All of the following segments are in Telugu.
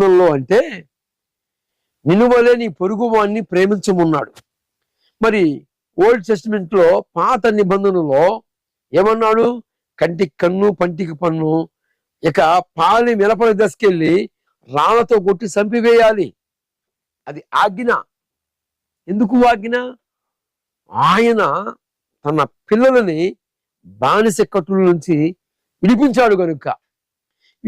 నిబంధనలో అంటే నిలువలే నీ పొరుగు ప్రేమించమున్నాడు. మరి ఓల్డ్ టెస్టిమెంట్లో పాత నిబంధనలో ఏమన్నాడు? కంటికి కన్ను పంటికి పన్ను. ఇక పాలి మిలపల దశకెళ్ళి రాళ్ళతో కొట్టి చంపివేయాలి. అది ఆజ్ఞ. ఎందుకు ఆజ్ఞ? ఆయన తన పిల్లలని బానిస కట్టుల నుంచి విడిపించాడు కనుక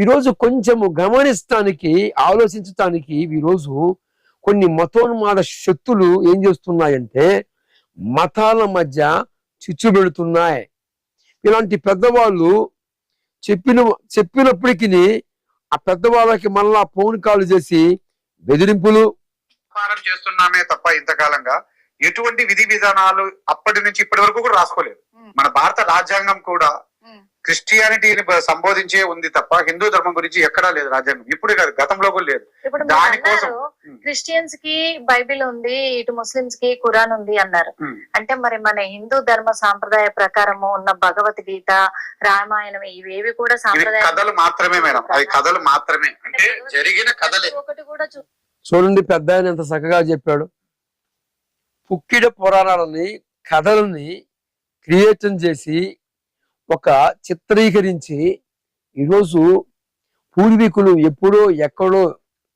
ఈరోజు కొంచెము గమనిస్తానికి ఆలోచించటానికి ఈరోజు కొన్ని మతోన్మాద శక్తులు ఏం చేస్తున్నాయంటే మతాల మధ్య చిచ్చు పెడుతున్నాయి. ఇలాంటి పెద్దవాళ్ళు చెప్పిన చెప్పినప్పటికీ ఆ పెద్దవాళ్ళకి మళ్ళా ఫోన్ కాల్ చేసి బెదిరింపులు. చేస్తున్నామే తప్ప ఇంతకాలంగా ఎటువంటి విధి విధానాలు అప్పటి నుంచి ఇప్పటి వరకు కూడా రాసుకోలేదు. మన భారత రాజ్యాంగం కూడా. క్రిస్టియానిటీని సంబోధించే ఉంది తప్ప హిందూ ధర్మం గురించి ఎక్కడా లేదు రాజ్యాంగం. ఇప్పుడు కాదు గతంలో కూడా లేదు. దానికోసం. క్రిస్టియన్స్కి బైబిల్ ఉంది ఇటు ముస్లిమ్స్కి ఖురాన్ ఉంది అన్నారు. అంటే మరి మన హిందూ ధర్మ సాంప్రదాయ ప్రకారము ఉన్న భగవద్గీత రామాయణం ఇవేవి కూడా సాంప్రదాయ కథలు మాత్రమే మేడం. అవి కథలు మాత్రమే. అంటే జరిగిన కథలే. ఒకటి కూడా చూ- చూడండి పెద్ద ఆయన ఎంత చక్కగా చెప్పాడు. పుక్కిడ పురాణాలని కథలని క్రియేషన్ చేసి ఒక చిత్రీకరించి ఈరోజు పూర్వీకులు ఎప్పుడో ఎక్కడో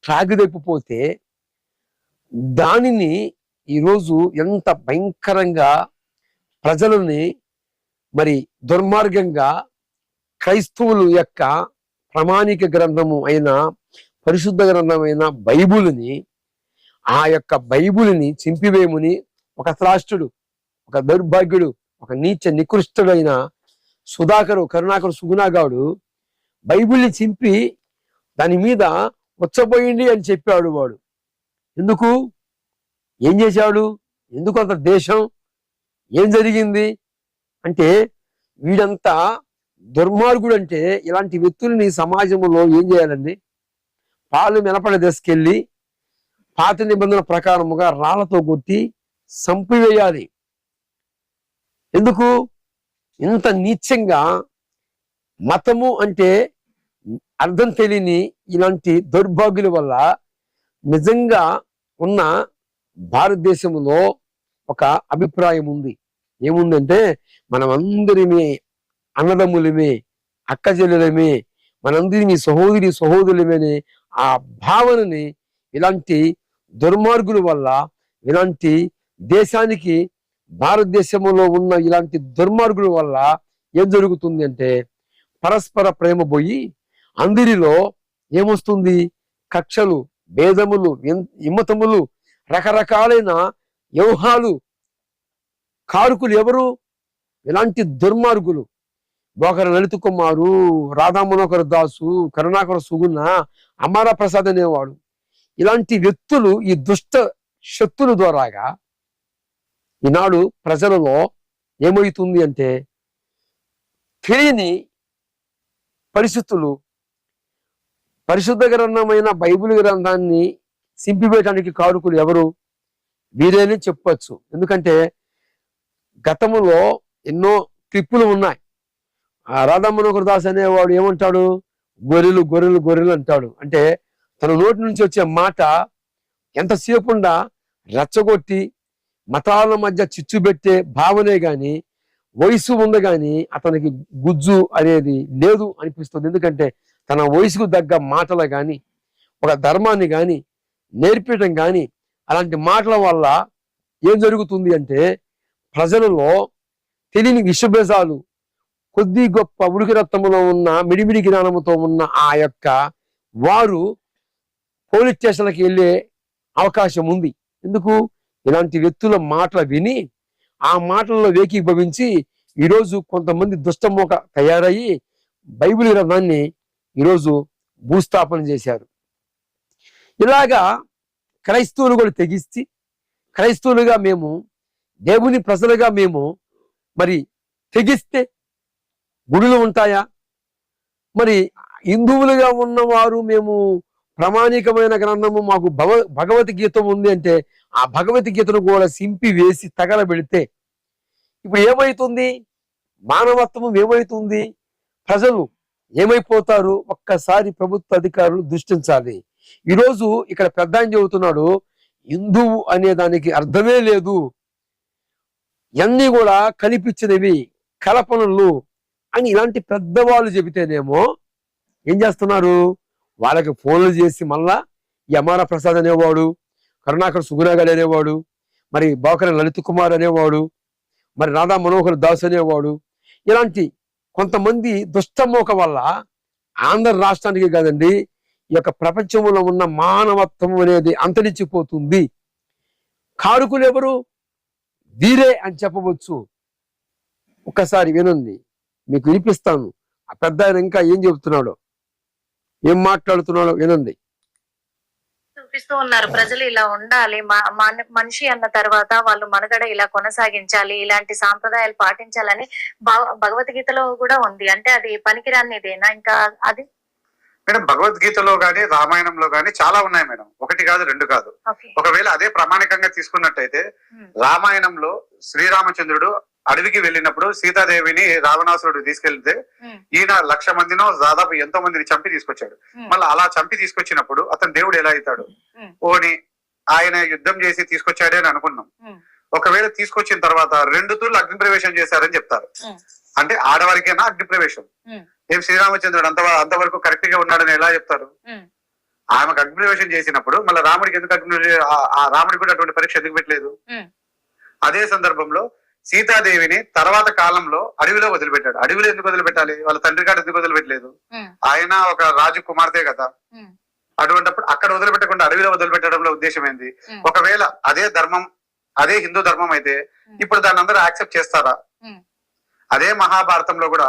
ట్రాక్ తప్పిపోతే దానిని ఈరోజు ఎంత భయంకరంగా ప్రజలని మరి దుర్మార్గంగా క్రైస్తవులు యొక్క ప్రామాణిక గ్రంథము అయిన పరిశుద్ధ గ్రంథమైన బైబుల్ని ఆ యొక్క బైబుల్ని చింపివేయమని ఒక త్రాష్టుడు ఒక దౌర్భాగ్యుడు ఒక నీచ నికృష్టుడైన సుధాకరు కరుణాకరు సుగుణాగాడు బైబిల్ని చింపి దాని మీద వచ్చపోయింది అని చెప్పాడు వాడు. ఎందుకు? ఏం చేశాడు? ఎందుకు అంత దేశం ఏం జరిగింది? అంటే వీడంతా దుర్మార్గుడు అంటే ఇలాంటి వ్యక్తుల్ని సమాజంలో ఏం చేయాలండి? పాలు మెలపడి దశకెళ్ళి పాత నిబంధన ప్రకారముగా రాళ్ళతో కొట్టి సంపివేయాలి ఎందుకు? ఇంత నీచంగా మతము అంటే అర్థం తెలియని ఇలాంటి దౌర్భాగ్యుల వల్ల నిజంగా ఉన్న భారతదేశంలో ఒక అభిప్రాయం ఉంది. ఏముందంటే మనమందరిమే అన్నదమ్ములమే అక్క చెల్లెలమే మనందరినీ సహోదరి సహోదరులమే ఆ భావనని ఇలాంటి దుర్మార్గుల వల్ల ఇలాంటి దేశానికి భారతదేశంలో ఉన్న ఇలాంటి దుర్మార్గుల వల్ల ఏం జరుగుతుంది అంటే పరస్పర ప్రేమ పోయి అందరిలో ఏమొస్తుంది? కక్షలు భేదములు ఇమ్మతములు రకరకాలైన వ్యూహాలు. కారుకులు ఎవరు? ఇలాంటి దుర్మార్గులు. ఒకరు లలిత కుమారు రాధా మనోహర్ దాసు కరుణాకర సుగుణ అమారా ప్రసాద్ అనేవాడు. ఇలాంటి వ్యక్తులు ఈ దుష్ట శక్తుల ద్వారాగా ఈనాడు ప్రజలలో ఏమవుతుంది అంటే తెలియని పరిస్థితులు పరిశుద్ధ గ్రంథమైన బైబిల్ గ్రంథాన్ని సింపివేయడానికి కారుకులు ఎవరు? వీరేని చెప్పచ్చు. ఎందుకంటే గతంలో ఎన్నో క్లిప్పులు ఉన్నాయి. ఆ రాధా దాస్ అనేవాడు ఏమంటాడు? గొర్రెలు గొర్రెలు గొర్రెలు అంటాడు. అంటే తన నోటి నుంచి వచ్చే మాట ఎంతసేపుండా రెచ్చగొట్టి మతాల మధ్య చిచ్చు పెట్టే భావనే గాని వయసు ఉంది కానీ అతనికి గుజ్జు అనేది లేదు అనిపిస్తుంది. ఎందుకంటే తన వయసుకు తగ్గ మాటలు కానీ ఒక ధర్మాన్ని కానీ నేర్పించడం కానీ అలాంటి మాటల వల్ల ఏం జరుగుతుంది అంటే ప్రజలలో తెలియని విషభేజాలు కొద్ది గొప్ప ఉడికి రక్తంలో ఉన్న మిడిమిడి జ్ఞానముతో ఉన్న ఆ యొక్క వారు పోలీస్ స్టేషన్లకు వెళ్ళే అవకాశం ఉంది. ఎందుకు? ఇలాంటి వ్యక్తుల మాటలు విని ఆ మాటల్లో వేకీభవించి ఈరోజు కొంతమంది దుష్టమోక తయారయ్యి బైబిల్ గ్రంథాన్ని ఈరోజు భూస్థాపన చేశారు. ఇలాగా క్రైస్తవులు కూడా తెగిస్తే క్రైస్తవులుగా మేము దేవుని ప్రజలుగా మేము మరి తెగిస్తే గుడులు ఉంటాయా? మరి హిందువులుగా ఉన్నవారు మేము ప్రామాణికమైన గ్రంథము మాకు భగవ భగవద్గీత ఉంది అంటే ఆ భగవద్గీతను కూడా సింపి వేసి తగలబెడితే ఇప్పుడు ఏమవుతుంది మానవత్వం ఏమైతుంది? ప్రజలు ఏమైపోతారు? ఒక్కసారి ప్రభుత్వ అధికారులు దృష్టించాలి. ఈరోజు ఇక్కడ పెద్ద ఆయన చెబుతున్నాడు హిందువు అనే దానికి అర్థమే లేదు. ఇవన్నీ కూడా కల్పించినవి కల్పనలు అని ఇలాంటి పెద్దవాళ్ళు చెబితేనేమో ఏం చేస్తున్నారు? వాళ్ళకి ఫోన్లు చేసి మళ్ళా ఈ అమార ప్రసాద్ అనేవాడు కరుణాకర్ సుగుణాగడ్ అనేవాడు మరి బాకర లలిత్ కుమార్ అనేవాడు మరి రాధా మనోహర్ దాస్ అనేవాడు. ఇలాంటి కొంతమంది దుష్టమోక వల్ల ఆంధ్ర రాష్ట్రానికి కాదండి ఈ యొక్క ప్రపంచంలో ఉన్న మానవత్వం అనేది అంతరించిపోతుంది. కారుకులు ఎవరు? వీరే అని చెప్పవచ్చు. ఒక్కసారి వినండి మీకు వినిపిస్తాను. ఆ పెద్ద ఆయన ఇంకా ఏం చెబుతున్నాడో. ఏం మాట్లాడుతున్నాడో వినండి. చూపిస్తూ ఉన్నారు ప్రజలు ఇలా ఉండాలి మనిషి అన్న తర్వాత వాళ్ళు మనుగడ ఇలా కొనసాగించాలి ఇలాంటి సాంప్రదాయాలు పాటించాలని భగ- భగవద్గీతలో కూడా ఉంది. అంటే అది పనికిరానిదేనా ఇంకా అది? మేడం భగవద్గీతలో గానీ రామాయణంలో గానీ చాలా ఉన్నాయి మేడం. ఒకటి కాదు రెండు కాదు. ఒకవేళ అదే ప్రామాణికంగా తీసుకున్నట్టయితే రామాయణంలో శ్రీరామచంద్రుడు అడవికి వెళ్ళినప్పుడు సీతాదేవిని రావణాసురుడు తీసుకెళ్తే ఈయన లక్ష మందినో దాదాపు ఎంతో మందిని చంపి తీసుకొచ్చాడు మళ్ళీ అలా చంపి తీసుకొచ్చినప్పుడు అతను దేవుడు ఎలా అవుతాడు. ఓని ఆయన యుద్ధం చేసి తీసుకొచ్చాడే అని అనుకున్నాం. ఒకవేళ తీసుకొచ్చిన తర్వాత రెండు తూర్లు అగ్ని ప్రవేశం చేశారని చెప్తారు. అంటే ఆడవారికైనా అగ్ని ప్రవేశం. ఏం శ్రీరామచంద్రుడు అంత అంతవరకు కరెక్ట్గా ఉన్నాడని ఎలా చెప్తారు. ఆమెకు అగ్ని ప్రవేశం చేసినప్పుడు మళ్ళీ రాముడికి ఎందుకు అగ్ని రాముడికి కూడా అటువంటి పరీక్ష ఎందుకు పెట్టలేదు. అదే సందర్భంలో సీతాదేవిని తర్వాత కాలంలో అడవిలో వదిలిపెట్టాడు. అడవిలో ఎందుకు వదిలిపెట్టాలి? వాళ్ళ తండ్రి గారు ఎందుకు వదిలిపెట్టలేదు? ఆయన ఒక రాజు కుమార్తె కదా. అటువంటిప్పుడు అక్కడ వదిలిపెట్టకుండా అడవిలో వదిలిపెట్టడంలో ఉద్దేశం ఏంది. ఒకవేళ అదే ధర్మం అదే హిందూ ధర్మం అయితే. ఇప్పుడు దాన్ని అందరూ యాక్సెప్ట్ చేస్తారా. అదే మహాభారతంలో కూడా